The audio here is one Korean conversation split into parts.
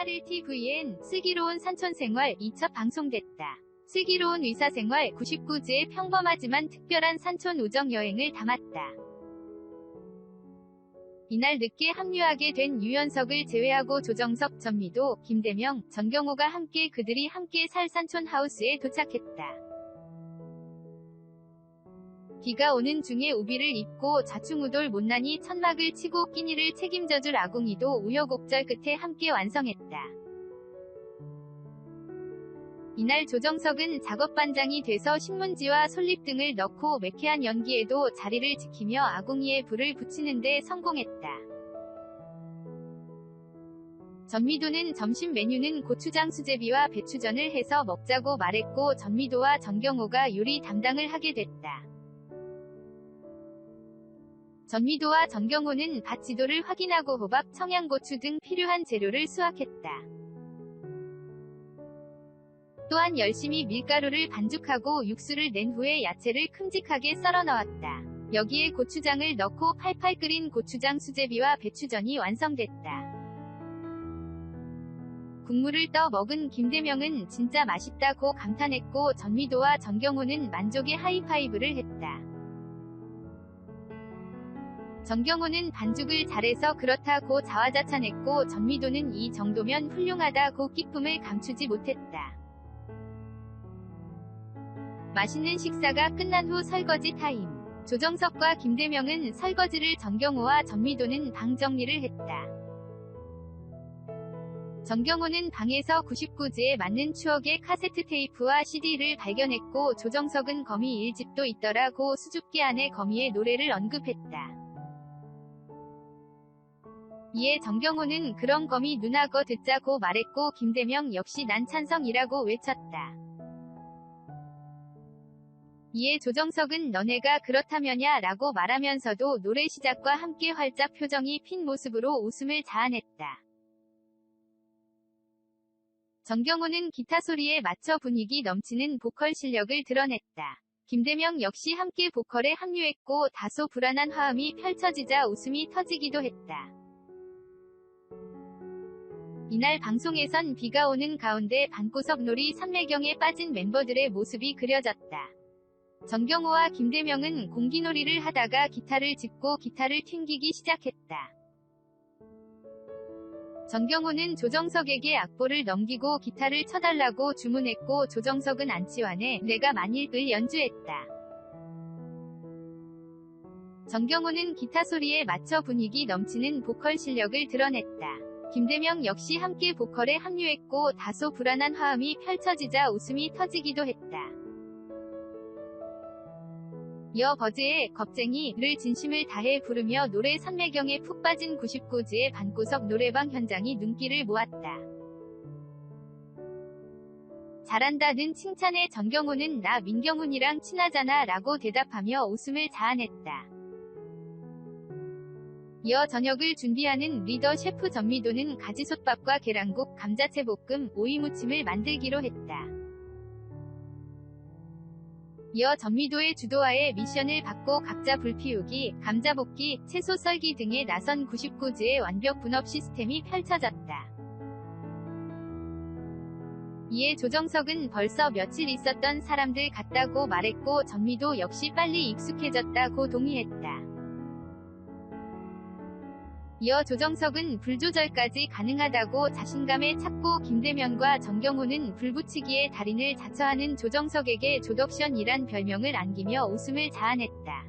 8일 TVN 슬기로운 산촌생활 2첩 방송됐다. 슬기로운 의사생활 99주의 평범하지만 특별한 산촌 우정 여행을 담았다. 이날 늦게 합류하게 된 유연석을 제외하고 조정석, 전미도, 김대명, 전경호가 함께 그들이 함께 살 산촌 하우스에 도착했다. 비가 오는 중에 우비를 입고 좌충우돌 못난이 천막을 치고 끼니를 책임져줄 아궁이도 우여곡절 끝에 함께 완성했다. 이날 조정석은 작업반장이 돼서 신문지와 솔잎 등을 넣고 매캐한 연기에도 자리를 지키며 아궁이에 불을 붙이는데 성공했다. 전미도는 점심 메뉴는 고추장 수제비와 배추전을 해서 먹자고 말했고 전미도와 정경호가 요리 담당을 하게 됐다. 전미도와 정경호는 밭 지도를 확인하고 호박, 청양고추 등 필요한 재료를 수확했다. 또한 열심히 밀가루를 반죽하고 육수를 낸 후에 야채를 큼직하게 썰어 넣었다. 여기에 고추장을 넣고 팔팔 끓인 고추장 수제비와 배추전이 완성됐다. 국물을 떠 먹은 김대명은 진짜 맛있다고 감탄했고 전미도와 정경호는 만족의 하이파이브를 했다. 정경호는 반죽을 잘해서 그렇다고 자화자찬했고 전미도는 이 정도면 훌륭하다고 기쁨을 감추지 못했다. 맛있는 식사가 끝난 후 설거지 타임. 조정석과 김대명은 설거지를 정경호와 전미도는 방 정리를 했다. 정경호는 방에서 99지에 맞는 추억의 카세트 테이프와 CD를 발견했고 조정석은 거미 1집도 있더라고 수줍게 안에 거미의 노래를 언급했다. 이에 정경호는 그런 거미 누나 거 듣자고 말했고 김대명 역시 난 찬성이라고 외쳤다. 이에 조정석은 너네가 그렇다면야 라고 말하면서도 노래 시작과 함께 활짝 표정이 핀 모습으로 웃음을 자아냈다. 정경호는 기타 소리에 맞춰 분위기 넘치는 보컬 실력을 드러냈다. 김대명 역시 함께 보컬에 합류했고 다소 불안한 화음이 펼쳐지자 웃음이 터지기도 했다. 이날 방송에선 비가 오는 가운데 방구석 놀이 산매경에 빠진 멤버들의 모습이 그려졌다. 정경호와 김대명은 공기놀이를 하다가 기타를 짚고 기타를 튕기기 시작했다. 정경호는 조정석에게 악보를 넘기고 기타를 쳐달라고 주문했고 조정석은 안치환에 내가 만일을 연주했다. 정경호는 기타 소리에 맞춰 분위기 넘치는 보컬 실력을 드러냈다. 김대명 역시 함께 보컬에 합류했고 다소 불안한 화음이 펼쳐지자 웃음이 터지기도 했다. 이어 버즈의 겁쟁이를 진심을 다해 부르며 노래 산매경에 푹 빠진 99지의 반구석 노래방 현장이 눈길을 모았다. 잘한다는 칭찬에 정경호는 나 민경훈이랑 친하잖아 라고 대답하며 웃음을 자아냈다. 이어 저녁을 준비하는 리더 셰프 전미도는 가지솥밥과 계란국, 감자채 볶음, 오이무침을 만들기로 했다. 이어 전미도의 주도하에 미션을 받고 각자 불 피우기, 감자 볶기, 채소 썰기 등에 나선 99지의 완벽 분업 시스템이 펼쳐졌다. 이에 조정석은 벌써 며칠 있었던 사람들 같다고 말했고 전미도 역시 빨리 익숙해졌다고 동의했다. 이어 조정석은 불조절까지 가능하다고 자신감에 찾고 김대면과 정경호는 불붙이기에 달인을 자처하는 조정석에게 조덕션이란 별명을 안기며 웃음을 자아냈다.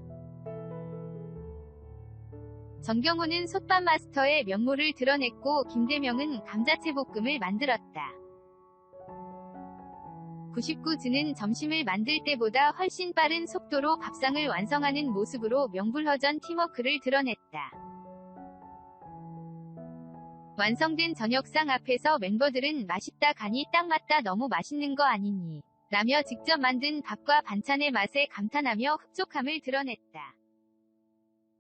정경호는 솥밥 마스터의 면모를 드러냈고 김대명은 감자채볶음을 만들었다. 99즈는 점심을 만들 때보다 훨씬 빠른 속도로 밥상을 완성하는 모습으로 명불허전 팀워크를 드러냈다. 완성된 저녁상 앞에서 멤버들은 맛있다 간이 딱 맞다 너무 맛있는 거 아니니 라며 직접 만든 밥과 반찬의 맛에 감탄하며 흡족함을 드러냈다.